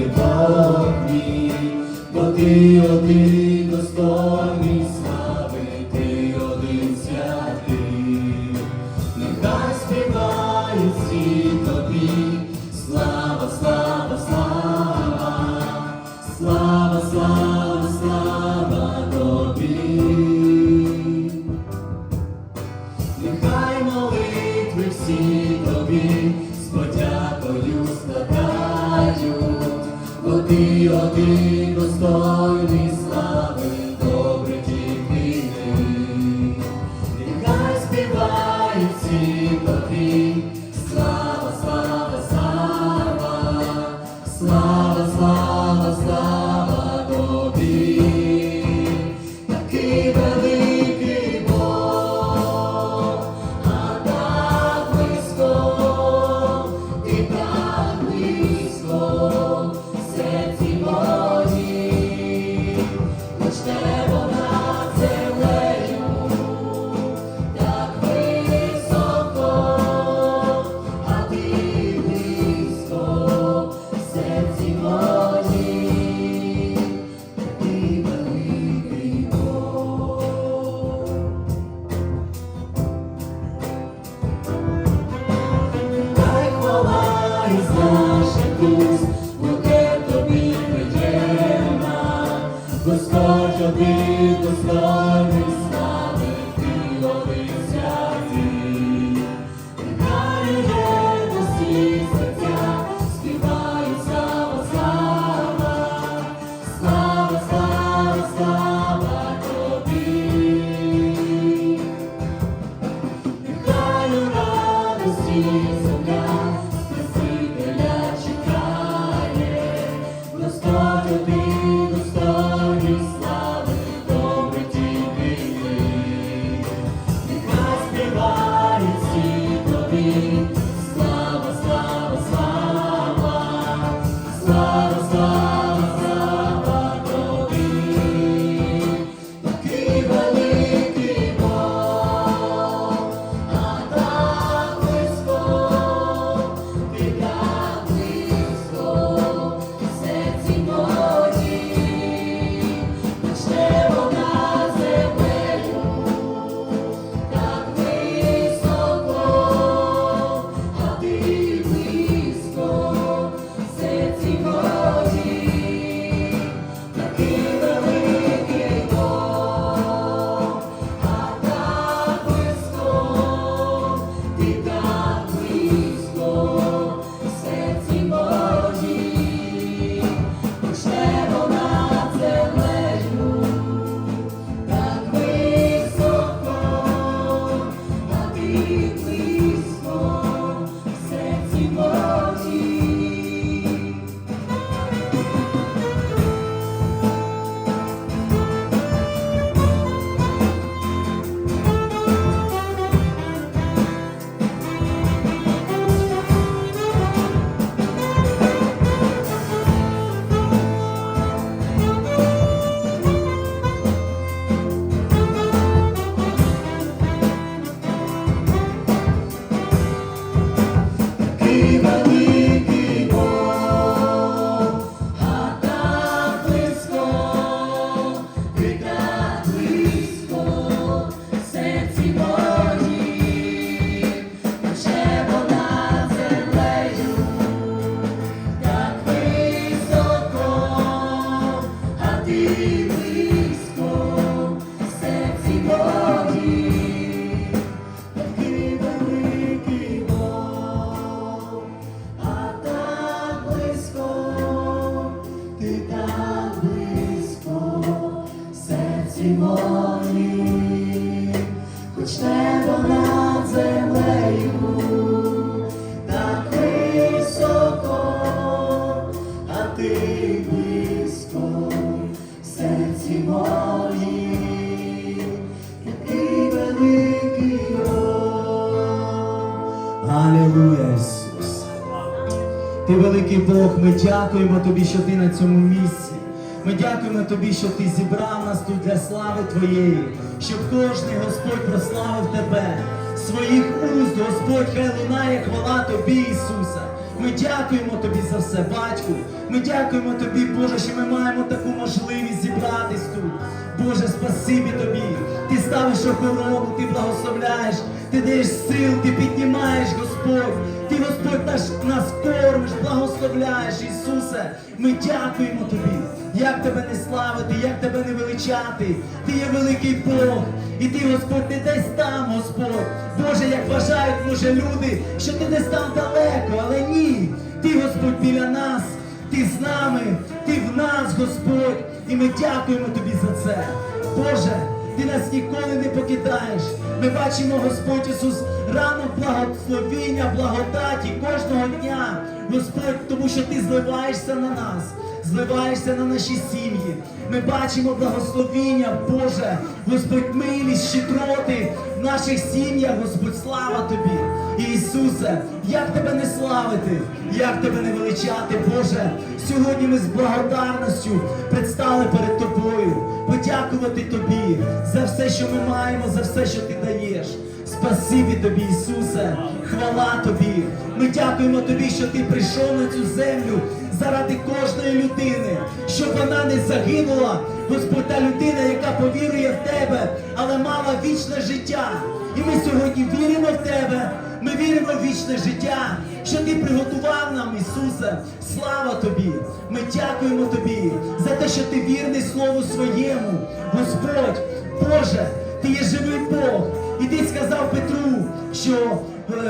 ти Бог мій, бо ти один достойний. Спасіє земля, Спасителя чекає, Господи, достойний слави, добре тільки ти, нехай співають всі тобі. хоч над землею, так високо, а ти близько серці моїм, такий великий Алілуя, Ісус! Ти великий Бог, ми дякуємо тобі, що ти на цьому місці. Ми дякуємо Тобі, що ти зібрав нас тут для слави Твоєї, щоб кожен Господь прославив Тебе, своїх уст, Господь, хай лунає хвала Тобі, Ісуса. Ми дякуємо Тобі за все, батьку. Ми дякуємо Тобі, Боже, що ми маємо таку можливість зібратись тут. Боже, спасибі Тобі. Ти ставиш охорону, ти благословляєш, ти даєш сил, ти піднімаєш, Господь. Ти, Господь, нас кормиш, благословляєш, Ісусе. Ми дякуємо Тобі. Як тебе не славити, як тебе не величати. Ти є великий Бог. І ти, Господь, не десь там, Господь. Боже, як вважають, може, люди, що ти десь там далеко, але ні. Ти, Господь, біля нас, ти з нами, ти в нас, Господь. І ми дякуємо тобі за це. Боже, ти нас ніколи не покидаєш. Ми бачимо, Господь Ісус, ранок благословіння, благодаті кожного дня, Господь, тому що ти зливаєшся на нас зливаєшся на наші сім'ї. Ми бачимо благословіння, Боже, Господь, милість, щедроти в наших сім'ях, Господь, слава Тобі. Ісусе, як тебе не славити, як тебе не величати, Боже. Сьогодні ми з благодарністю предстали перед Тобою, подякувати Тобі за все, що ми маємо, за все, що Ти даєш. Спасибі тобі, Ісусе, хвала тобі. Ми дякуємо тобі, що ти прийшов на цю землю заради кожної людини, щоб вона не загинула, Господь, та людина, яка повірує в тебе, але мала вічне життя. І ми сьогодні віримо в тебе. Ми віримо в вічне життя, що ти приготував нам, Ісусе. Слава тобі! Ми дякуємо тобі за те, що ти вірний Слову своєму. Господь, Боже, ти є живий Бог. І ти сказав Петру, що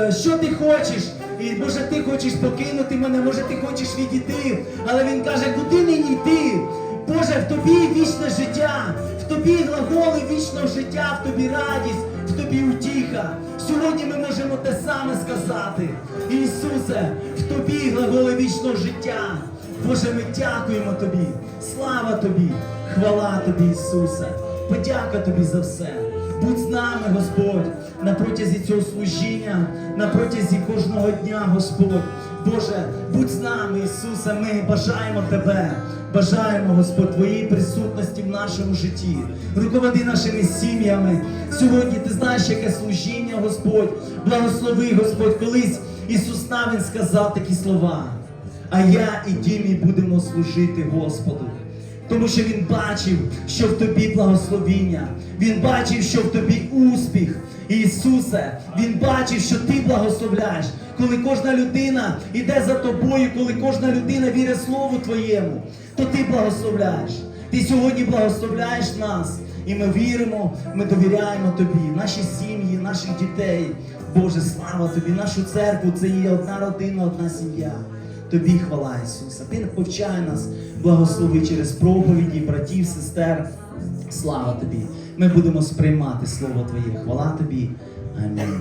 е, що ти хочеш, і може ти хочеш покинути мене, може ти хочеш відійти. Але він каже, куди мені йти? Боже, в тобі вічне життя, в тобі глаголи вічного життя, в тобі радість, в тобі утіха. Сьогодні ми можемо те саме сказати. Ісусе, в тобі глаголи вічного життя. Боже, ми дякуємо тобі. Слава тобі, хвала тобі, Ісусе. Подяка тобі за все. Будь з нами, Господь, на протязі цього служіння, на протязі кожного дня, Господь. Боже, будь з нами, Ісусе, ми бажаємо Тебе. Бажаємо, Господь, Твоєї присутності в нашому житті. Руководи нашими сім'ями. Сьогодні ти знаєш, яке служіння, Господь. Благослови, Господь, колись Ісус Навин сказав такі слова. А я і Дімі будемо служити Господу. Тому що він бачив, що в тобі благословіння. Він бачив, що в тобі успіх. Ісусе, Він бачив, що ти благословляєш. Коли кожна людина йде за тобою, коли кожна людина вірить Слову Твоєму, то ти благословляєш. Ти сьогодні благословляєш нас. І ми віримо, ми довіряємо тобі, наші сім'ї, наших дітей. Боже, слава тобі, нашу церкву це є одна родина, одна сім'я. Тобі хвала, Ісуса. Ти повчай нас, благослови через проповіді, братів, сестер. Слава тобі. Ми будемо сприймати Слово Твоє. Хвала тобі. Амінь.